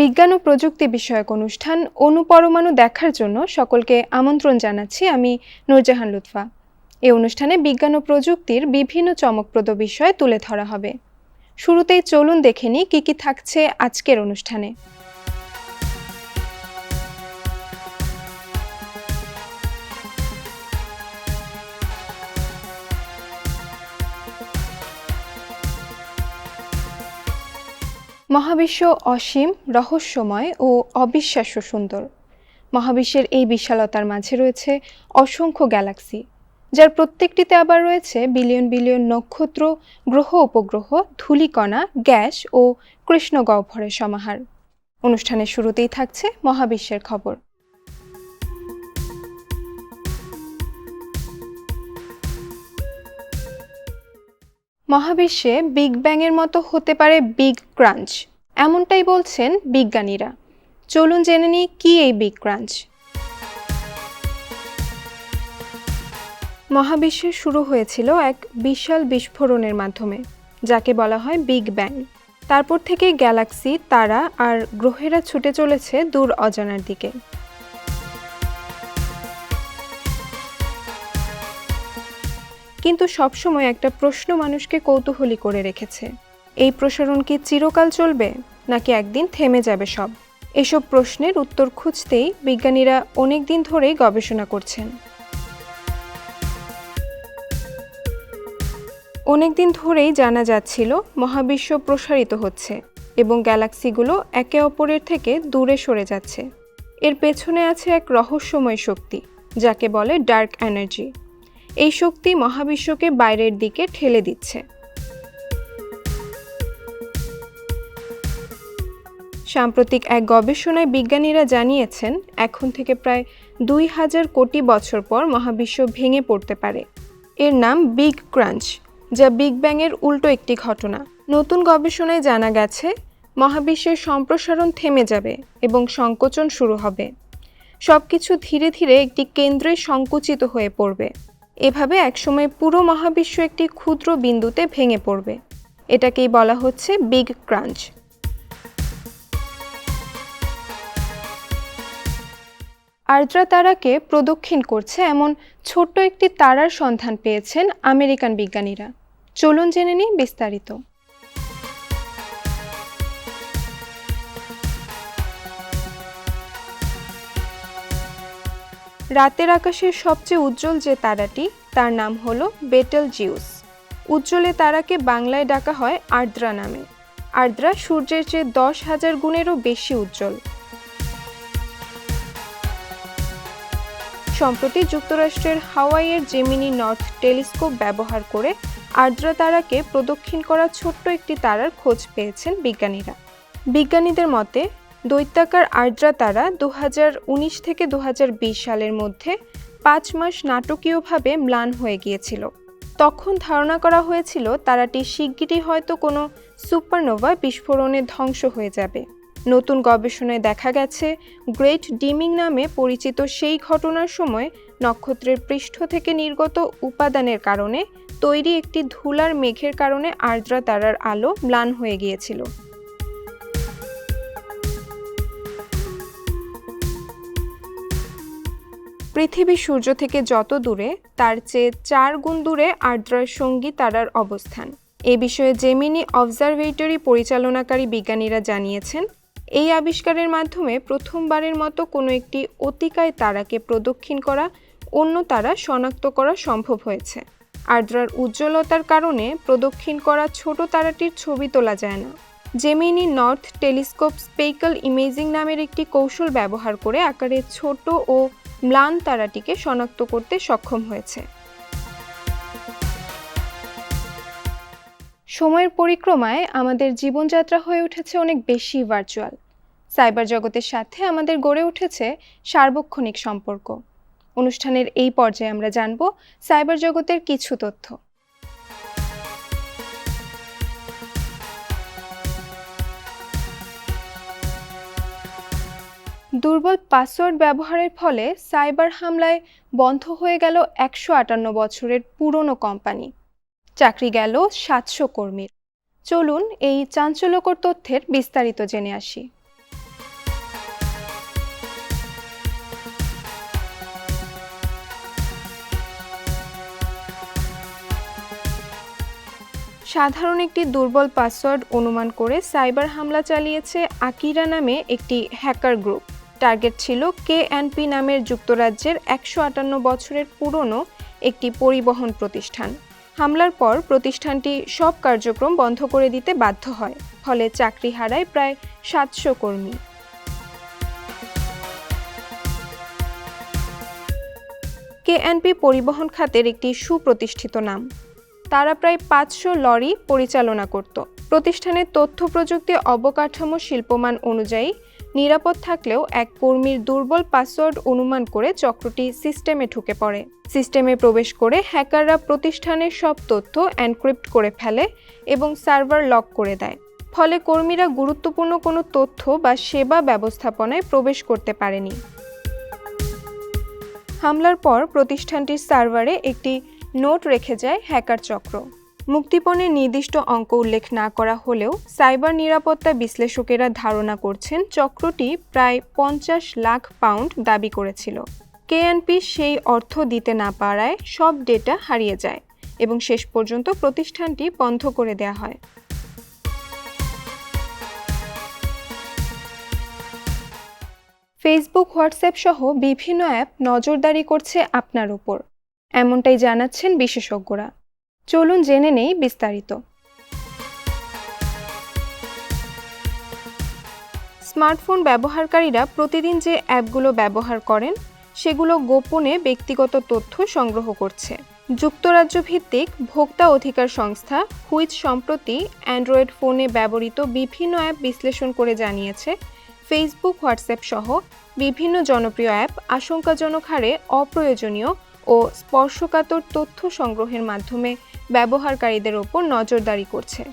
বিজ্ঞান ও প্রযুক্তি বিষয়ক অনুষ্ঠান অনুপরমাণু দেখার জন্য সকলকে আমন্ত্রণ জানাচ্ছি আমি নূরজাহান লুৎফা। এই অনুষ্ঠানে বিজ্ঞান ও প্রযুক্তির বিভিন্ন চমকপ্রদ বিষয় তুলে ধরা হবে। শুরুতেই চলুন দেখে নিই কী কী থাকছে আজকের অনুষ্ঠানে। মহাবিশ্ব অসীম, রহস্যময় ও অবিশ্বাস্য সুন্দর। মহাবিশ্বের এই বিশালতার মাঝে রয়েছে অসংখ্য গ্যালাক্সি, যার প্রত্যেকটিতে আবার রয়েছে বিলিয়ন বিলিয়ন নক্ষত্র, গ্রহ উপগ্রহ, ধূলিকণা, গ্যাস ও কৃষ্ণগহ্বরের সমাহার। অনুষ্ঠানের শুরুতেই থাকছে মহাবিশ্বের খবর। মহাবিশ্বে বিগ ব্যাংয়ের মতো হতে পারে বিগ ক্রাঞ্চ, এমনটাই বলছেন বিজ্ঞানীরা। চলুন জেনে নিই কি এই বিগ ক্রাঞ্চ। মহাবিশ্বে শুরু হয়েছিল এক বিশাল বিস্ফোরণের মাধ্যমে, যাকে বলা হয় বিগ ব্যাং। তারপর থেকে গ্যালাক্সি, তারা আর গ্রহেরা ছুটে চলেছে দূর অজানার দিকে। কিন্তু সবসময় একটা প্রশ্ন মানুষকে কৌতূহলী করে রেখেছে। এই প্রসারণ কি চিরকাল চলবে, নাকি একদিন থেমে যাবে সব? এসব প্রশ্নের উত্তর খুঁজতেই বিজ্ঞানীরা অনেক দিন ধরেই গবেষণা করছেন। অনেক দিন ধরেই জানা যাচ্ছিল, মহাবিশ্ব প্রসারিত হচ্ছে এবং গ্যালাক্সিগুলো একে অপরের থেকে দূরে সরে যাচ্ছে। এর পেছনে আছে এক রহস্যময় শক্তি, যাকে বলে ডার্ক এনার্জি। এই শক্তি মহাবিশ্বকে বাইরের দিকে ঠেলে দিচ্ছে। সাম্প্রতিক এক গবেষণায় বিজ্ঞানীরা জানিয়েছেন, এখন থেকে প্রায় দুই হাজার কোটি বছর পর মহাবিশ্ব ভেঙে পড়তে পারে। এর নাম বিগ ক্রাঞ্চ, যা বিগ ব্যাংয়ের উল্টো একটি ঘটনা। নতুন গবেষণায় জানা গেছে, মহাবিশ্বের সম্প্রসারণ থেমে যাবে এবং সংকোচন শুরু হবে। সবকিছু ধীরে ধীরে একটি কেন্দ্রে সংকুচিত হয়ে পড়বে। এভাবে একসময় পুরো মহাবিশ্ব একটি ক্ষুদ্র বিন্দুতে ভেঙে পড়বে। এটাকেই বলা হচ্ছে বিগ ক্রাঞ্চ। আর্দ্রা তারাকে প্রদক্ষিণ করছে এমন ছোট্ট একটি তারার সন্ধান পেয়েছেন আমেরিকান বিজ্ঞানীরা। চলুন জেনে নিই বিস্তারিত। রাতের আকাশের সবচেয়ে উজ্জ্বল যে তারাটি, তার নাম হল বেটেল জিউস। উজ্জ্বলে তারাকে বাংলায় ডাকা হয় আর্দ্রা নামে। আর্দ্রা সূর্যের চেয়ে দশ হাজার গুণেরও বেশি উজ্জ্বল। সম্প্রতি যুক্তরাষ্ট্রের হাওয়াইয়ের জেমিনি নর্থ টেলিস্কোপ ব্যবহার করে আর্দ্রা তারাকে প্রদক্ষিণ করা ছোট্ট একটি তারার খোঁজ পেয়েছেন বিজ্ঞানীরা। বিজ্ঞানীদের মতে দৈত্যাকার আর্দ্রা তারা দু হাজার উনিশ থেকে দু হাজার বিশ সালের মধ্যে পাঁচ মাস নাটকীয়ভাবে ম্লান হয়ে গিয়েছিল। তখন ধারণা করা হয়েছিল তারাটি শিগগিরই হয়তো কোনো সুপারনোভা বিস্ফোরণে ধ্বংস হয়ে যাবে। নতুন গবেষণায় দেখা গেছে, গ্রেট ডিমিং নামে পরিচিত সেই ঘটনার সময় নক্ষত্রের পৃষ্ঠ থেকে নির্গত উপাদানের কারণে তৈরি একটি ধুলার মেঘের কারণে আর্দ্রা তারার আলো ম্লান হয়ে গিয়েছিল। পৃথিবী সূর্য থেকে যত দূরে, তার চেয়ে চার গুণ দূরে আর্দ্রার সঙ্গী তারার অবস্থান। এ বিষয়ে জেমিনি অবজারভেটরি পরিচালনাকারী বিজ্ঞানীরা জানিয়েছেন, এই আবিষ্কারের মাধ্যমে প্রথমবারের মতো কোনো একটি অতিকায় তারাকে প্রদক্ষিণ করা, অন্য তারা শনাক্ত করা সম্ভব হয়েছে। আর্দ্রার উজ্জ্বলতার কারণে প্রদক্ষিণ করা ছোট তারাটির ছবি তোলা যায় না। Gemini North telescope speckle imaging নামের একটি কৌশল ব্যবহার করে আকারে ছোট ও ম্লান তারাটিকে শনাক্ত করতে সক্ষম হয়েছে। সময়ের পরিক্রমায় আমাদের জীবনযাত্রা হয়ে উঠেছে অনেক বেশি ভার্চুয়াল সাইবার জগতের সাথে আমাদের গড়ে উঠেছে সার্বক্ষণিক সম্পর্ক। অনুষ্ঠানের এই পর্যায়ে আমরা জানব সাইবার জগতের কিছু তথ্য। দুর্বল পাসওয়ার্ড ব্যবহারের ফলে সাইবার হামলায় বন্ধ হয়ে গেল একশো আটান্ন বছরের পুরনো কোম্পানি। চাকরি গেল সাতশো কর্মীর। চলুন এই চাঞ্চল্যকর তথ্যের বিস্তারিত জেনে আসি। সাধারণ একটি দুর্বল পাসওয়ার্ড অনুমান করে সাইবার হামলা চালিয়েছে আকিরা নামে একটি হ্যাকার গ্রুপ। টার্গেট ছিল কেএনপি নামের যুক্তরাজ্যের একশো আটান্ন বছরের পুরনো একটি পরিবহন প্রতিষ্ঠান। হামলার পর প্রতিষ্ঠানটি সব কার্যক্রম বন্ধ করে দিতে বাধ্য হয়, ফলে চাকরি হারায় প্রায় সাতশো কর্মী। কেএনপি পরিবহন খাতের একটি সুপ্রতিষ্ঠিত নাম। তারা প্রায় পাঁচশো লরি পরিচালনা করত। প্রতিষ্ঠানের তথ্য প্রযুক্তি অবকাঠামো শিল্পমান অনুযায়ী নিরাপদ থাকলেও এক কর্মীর দুর্বল পাসওয়ার্ড অনুমান করে চক্রটি সিস্টেমে ঢুকে পড়ে। সিস্টেমে প্রবেশ করে হ্যাকাররা প্রতিষ্ঠানের সব তথ্য এনক্রিপ্ট করে ফেলে এবং সার্ভার লক করে দেয়। ফলে কর্মীরা গুরুত্বপূর্ণ কোনো তথ্য বা সেবা ব্যবস্থাপনায় প্রবেশ করতে পারেনি। হামলার পর প্রতিষ্ঠানটির সার্ভারে একটি নোট রেখে যায় হ্যাকার চক্র। মুক্তিপণের নির্দিষ্ট অঙ্ক উল্লেখ না করা হলেও সাইবার নিরাপত্তা বিশ্লেষকেরা ধারণা করছেন চক্রটি প্রায় পঞ্চাশ লাখ পাউন্ড দাবি করেছিল। কেএনপি সেই অর্থ দিতে না পারায় সব ডেটা হারিয়ে যায় এবং শেষ পর্যন্ত প্রতিষ্ঠানটি বন্ধ করে দেয়া হয়। ফেসবুক, হোয়াটসঅ্যাপ সহ বিভিন্ন অ্যাপ নজরদারি করছে আপনার উপর। এমনটাই জানাচ্ছেন বিশেষজ্ঞরা। চলুন জেনে নেই বিস্তারিত। স্মার্টফোন ব্যবহারকারীরা প্রতিদিন যে অ্যাপগুলো ব্যবহার করেন, সেগুলো গোপনে ব্যক্তিগত তথ্য সংগ্রহ করছে। যুক্তরাজ্য ভিত্তিক ভোক্তা অধিকার সংস্থা হুইচ সম্প্রতি অ্যান্ড্রয়েড ফোনে ব্যবহৃত বিভিন্ন অ্যাপ বিশ্লেষণ করে জানিয়েছে। ফেসবুক, হোয়াটসঅ্যাপ সহ বিভিন্ন জনপ্রিয় অ্যাপ আশঙ্কাজনক হারে অপ্রয়োজনীয় ও স্পর্শকাতর তথ্য সংগ্রহের মাধ্যমে ব্যবহারকারীদের ওপর নজরদারি করছে।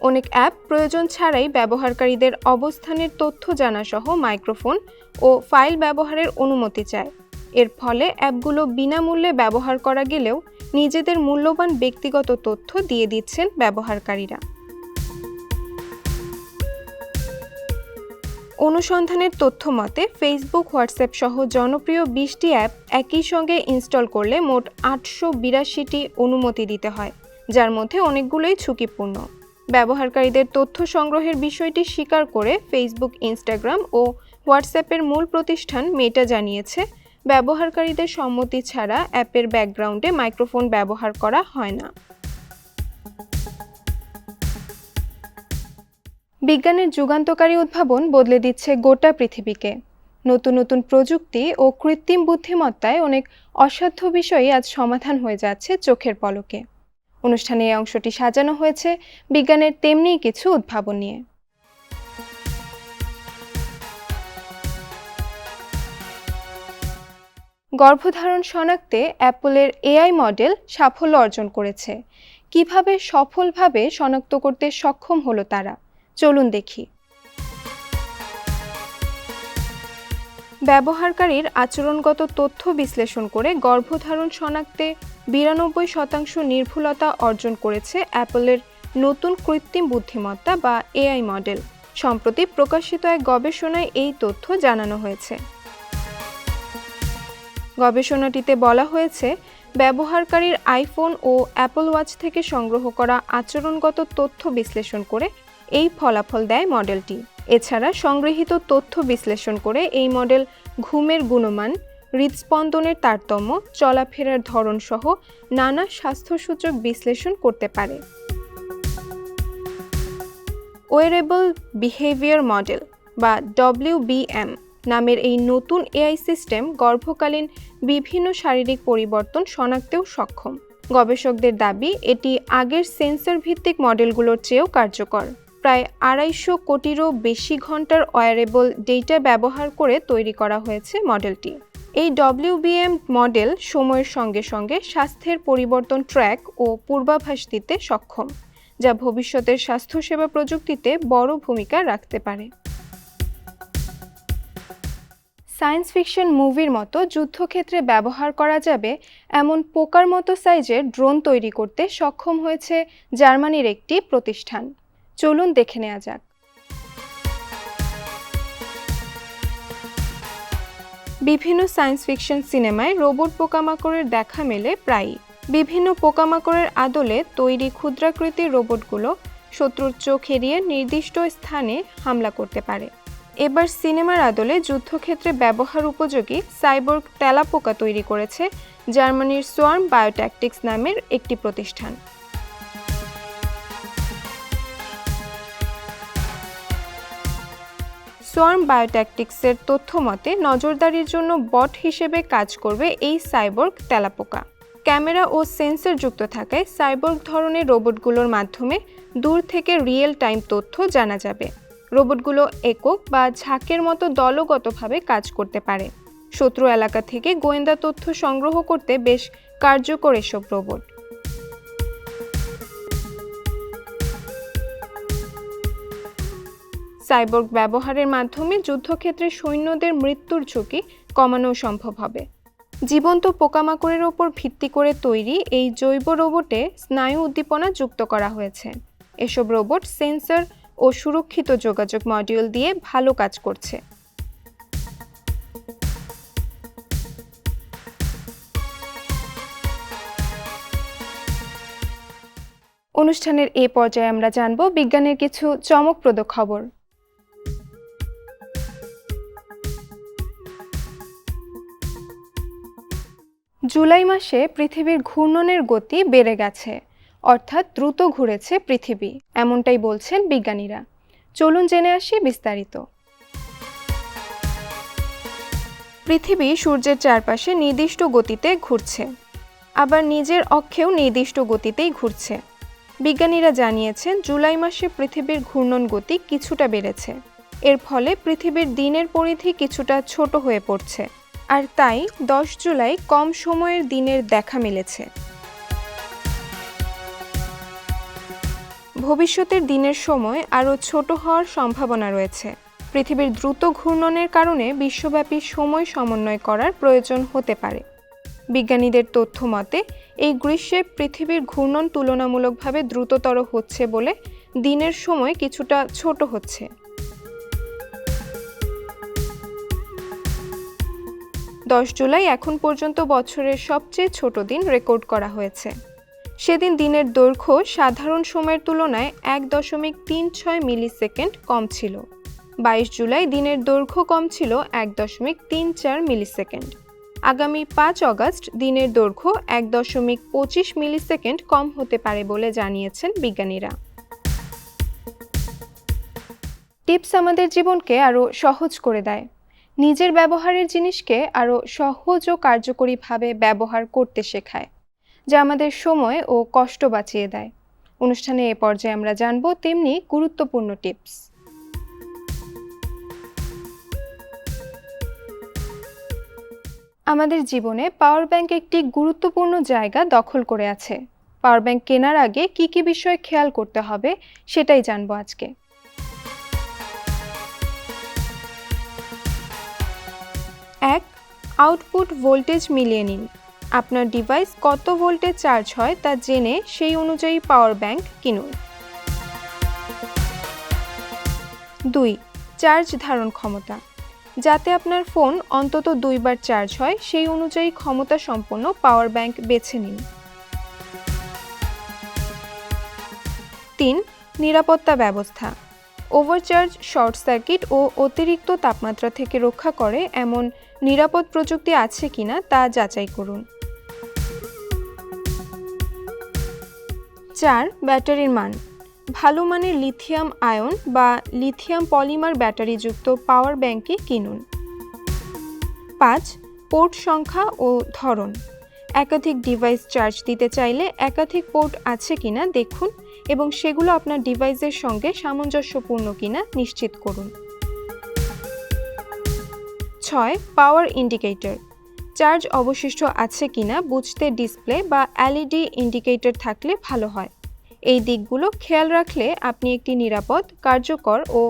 অনেক অ্যাপ প্রয়োজন ছাড়াই ব্যবহারকারীদের অবস্থানের তথ্য জানাসহ মাইক্রোফোন ও ফাইল ব্যবহারের অনুমতি চায়। এর ফলে অ্যাপগুলো বিনামূল্যে ব্যবহার করা গেলেও নিজেদের মূল্যবান ব্যক্তিগত তথ্য দিয়ে দিচ্ছেন ব্যবহারকারীরা। অনুসন্ধানের তথ্য মতে ফেসবুক হোয়াটসঅ্যাপ সহ জনপ্রিয় বিশটি অ্যাপ একই সঙ্গে ইনস্টল করলে মোট আটশো বিরাশিটি অনুমতি দিতে হয়, যার মধ্যে অনেকগুলোই ঝুঁকিপূর্ণ। ব্যবহারকারীদের তথ্য সংগ্রহের বিষয়টি স্বীকার করে ফেসবুক ইনস্টাগ্রাম ও হোয়াটসঅ্যাপের মূল প্রতিষ্ঠান মেটা জানিয়েছে, ব্যবহারকারীদের সম্মতি ছাড়া অ্যাপের ব্যাকগ্রাউন্ডে মাইক্রোফোন ব্যবহার করা হয় না। বিজ্ঞানের যুগান্তকারী উদ্ভাবন বদলে দিচ্ছে গোটা পৃথিবীকে। নতুন নতুন প্রযুক্তি ও কৃত্রিম বুদ্ধিমত্তায় অনেক অসাধ্য বিষয়ই আজ সমাধান হয়ে যাচ্ছে চোখের পলকে। অনুষ্ঠানে এই অংশটি সাজানো হয়েছে বিজ্ঞানের তেমনি কিছু উদ্ভাবন নিয়ে। গর্ভধারণ শনাক্তে অ্যাপলের এআই মডেল সাফল্য অর্জন করেছে। কীভাবে সফলভাবে শনাক্ত করতে সক্ষম হলো তারা? চলুন দেখি। ব্যবহারকারীর আচরণগত তথ্য বিশ্লেষণ করে গর্ভধারণ শনাক্তে বিরানব্বই শতাংশ নির্ভুলতা অর্জন করেছে অ্যাপলের নতুন কৃত্রিম বুদ্ধিমত্তা বা এআই মডেল। সম্প্রতি প্রকাশিত এক গবেষণায় এই তথ্য জানানো হয়েছে। গবেষণাটিতে বলা হয়েছে, ব্যবহারকারীর আইফোন ও অ্যাপল ওয়াচ থেকে সংগ্রহ করা আচরণগত তথ্য বিশ্লেষণ করে এই ফলাফল দেয় মডেলটি। এছাড়া সংগৃহীত তথ্য বিশ্লেষণ করে এই মডেল ঘুমের গুণমান, হৃদস্পন্দনের তারতম্য, চলাফেরার ধরন সহ নানা স্বাস্থ্যসূচক বিশ্লেষণ করতে পারে। ওয়েরেবল বিহেভিয়ার মডেল বা ডব্লিউবিএম নামের এই নতুন এআই সিস্টেম গর্ভকালীন বিভিন্ন শারীরিক পরিবর্তন শনাক্তেও সক্ষম। গবেষকদের দাবি, এটি আগের সেন্সর ভিত্তিক মডেলগুলোর চেয়েও কার্যকর। প্রায় আড়াইশো কোটিরও বেশি ঘণ্টার ওয়ারেবল ডেটা ব্যবহার করে তৈরি করা হয়েছে মডেলটি। এই ডব্লিউবিএম মডেল সময়ের সঙ্গে সঙ্গে স্বাস্থ্যের পরিবর্তন ট্র্যাক ও পূর্বাভাস দিতে সক্ষম, যা ভবিষ্যতের স্বাস্থ্যসেবা প্রযুক্তিতে বড় ভূমিকা রাখতে পারে। সায়েন্স ফিকশন মুভির মতো যুদ্ধক্ষেত্রে ব্যবহার করা যাবে এমন পোকার মতো সাইজের ড্রোন তৈরি করতে সক্ষম হয়েছে জার্মানির একটি প্রতিষ্ঠান। চলুন দেখে নেওয়া যাক। বিভিন্ন সায়েন্স ফিকশন সিনেমায় রোবট পোকামাকড়ের দেখা মেলে প্রায়ই। বিভিন্ন পোকামাকড়ের আদলে তৈরি ক্ষুদ্রাকৃতির রোবটগুলো শত্রুর চোখ এড়িয়ে নির্দিষ্ট স্থানে হামলা করতে পারে। এবার সিনেমার আদলে যুদ্ধক্ষেত্রে ব্যবহার উপযোগী সাইবর্গ তেলাপোকা তৈরি করেছে জার্মানির সোয়ার্ম বায়োট্যাকটিক্স নামের একটি প্রতিষ্ঠান। সোয়ার্ম বায়োট্যাকটিক্সের তথ্য মতে নজরদারির জন্য বট হিসেবে কাজ করবে এই সাইবর্গ তেলাপোকা। ক্যামেরা ও সেন্সর যুক্ত থাকায় সাইবর্গ ধরনের রোবটগুলোর মাধ্যমে দূর থেকে রিয়েল টাইম তথ্য জানা যাবে। রোবটগুলো একক বা ঝাঁকের মতো দলগতভাবে কাজ করতে পারে। শত্রু এলাকা থেকে গোয়েন্দা তথ্য সংগ্রহ করতে বেশ কার্যকর এসব রোবট। সাইবর্গ ব্যবহারের মাধ্যমে যুদ্ধক্ষেত্রে সৈন্যদের মৃত্যুর ঝুঁকি কমানো সম্ভব হবে। জীবন্ত পোকামাকড়ের ওপর ভিত্তি করে তৈরি এই জৈব রোবটে স্নায়ু উদ্দীপনা যুক্ত করা হয়েছে। এসব রোবট সেন্সর ও সুরক্ষিত যোগাযোগ মডিউল দিয়ে ভালো কাজ করছে। অনুষ্ঠানের এ পর্যায়ে আমরা জানব বিজ্ঞানের কিছু চমকপ্রদ খবর। জুলাই মাসে পৃথিবীর ঘূর্ণনের গতি বেড়ে গেছে, অর্থাৎ দ্রুত ঘুরেছে পৃথিবী, এমনটাই বলছেন বিজ্ঞানীরা। চলুন জেনে আসি বিস্তারিত। পৃথিবী সূর্যের চারপাশে নির্দিষ্ট গতিতে ঘুরছে, আবার নিজের অক্ষেও নির্দিষ্ট গতিতেই ঘুরছে। বিজ্ঞানীরা জানিয়েছেন, জুলাই মাসে পৃথিবীর ঘূর্ণন গতি কিছুটা বেড়েছে, এর ফলে পৃথিবীর দিনের পরিধি কিছুটা ছোট হয়ে পড়ছে। আর তাই দশ জুলাই কম সময়ের দিনের দেখা মিলেছে। ভবিষ্যতের দিনের সময় আরও ছোট হওয়ার সম্ভাবনা রয়েছে। পৃথিবীর দ্রুত ঘূর্ণনের কারণে বিশ্বব্যাপী সময় সমন্বয় করার প্রয়োজন হতে পারে। বিজ্ঞানীদের তথ্য মতে, এই গ্রীষ্মে পৃথিবীর ঘূর্ণন তুলনামূলকভাবে দ্রুততর হচ্ছে বলে দিনের সময় কিছুটা ছোট হচ্ছে। দশ জুলাই এখন পর্যন্ত বছরের সবচেয়ে ছোট দিন রেকর্ড করা হয়েছে। সেদিন দিনের দৈর্ঘ্য সাধারণ সময়ের তুলনায় এক দশমিক তিন ছয় মিলি সেকেন্ড কম ছিল। বাইশ জুলাই দিনের দৈর্ঘ্য কম ছিল এক দশমিক তিন চার মিলি সেকেন্ড আগামী পাঁচ অগস্ট দিনের দৈর্ঘ্য এক দশমিক পঁচিশ মিলি সেকেন্ড কম হতে পারে বলে জানিয়েছেন বিজ্ঞানীরা। টিপস আমাদের জীবনকে আরও সহজ করে দেয়। নিজের ব্যবহারের জিনিসকে আরও সহজ ও কার্যকরীভাবে ব্যবহার করতে শেখায়, যা আমাদের সময় ও কষ্ট বাঁচিয়ে দেয়। অনুষ্ঠানে এ পর্যায়ে আমরা জানব তেমনি গুরুত্বপূর্ণ টিপস। আমাদের জীবনে পাওয়ার ব্যাংক একটি গুরুত্বপূর্ণ জায়গা দখল করে আছে। পাওয়ার ব্যাংক কেনার আগে কি কি বিষয় খেয়াল করতে হবে সেটাই জানব আজকে। আউটপুট ভোল্টেজ মিলিয়ে নিন। আপনার ডিভাইস কত ভোল্টে চার্জ হয় তা জেনে সেই অনুযায়ী পাওয়ার ব্যাংক কিনুন। দুই, চার্জ ধারণ ক্ষমতা। যাতে আপনার ফোন অন্তত দুইবার চার্জ হয়, সেই অনুযায়ী ক্ষমতা সম্পন্ন পাওয়ার ব্যাংক বেছে নিন। তিন, নিরাপত্তা ব্যবস্থা। ওভারচার্জ, শর্ট সার্কিট ও অতিরিক্ত তাপমাত্রা থেকে রক্ষা করে এমন নিরাপদ প্রযুক্তি আছে কিনা তা যাচাই করুন। চার, ব্যাটারির মান। ভালো মানের লিথিয়াম আয়ন বা লিথিয়াম পলিমার ব্যাটারিযুক্ত পাওয়ার ব্যাংকে কিনুন। পাঁচ, পোর্ট সংখ্যা ও ধরন। একাধিক ডিভাইস চার্জ দিতে চাইলে একাধিক পোর্ট আছে কিনা দেখুন এবং সেগুলো আপনার ডিভাইসের সঙ্গে সামঞ্জস্যপূর্ণ কিনা নিশ্চিত করুন। ছয় পাওয়ার ইন্ডিকেটর। চার্জ অবশিষ্ট আছে কিনা বুঝতে ডিসপ্লে বা এলইডি ইন্ডিকেটর থাকলে ভালো হয়। এই দিকগুলো খেয়াল রাখলে আপনি একটি নিরাপদ, কার্যকর ও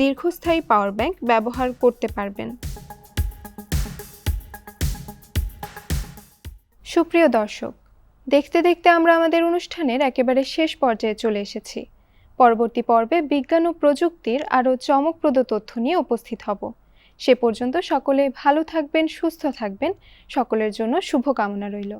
দীর্ঘস্থায়ী পাওয়ার ব্যাংক ব্যবহার করতে পারবেন। সুপ্রিয় দর্শক, দেখতে দেখতে আমরা আমাদের অনুষ্ঠানের একেবারে শেষ পর্যায়ে চলে এসেছি। পরবর্তী পর্বে বিজ্ঞান ও প্রযুক্তির আরও চমকপ্রদ তথ্য নিয়ে উপস্থিত হব। সে পর্যন্ত সকলে ভালো থাকবেন সুস্থ থাকবেন। সকলের জন্য শুভকামনা রইল।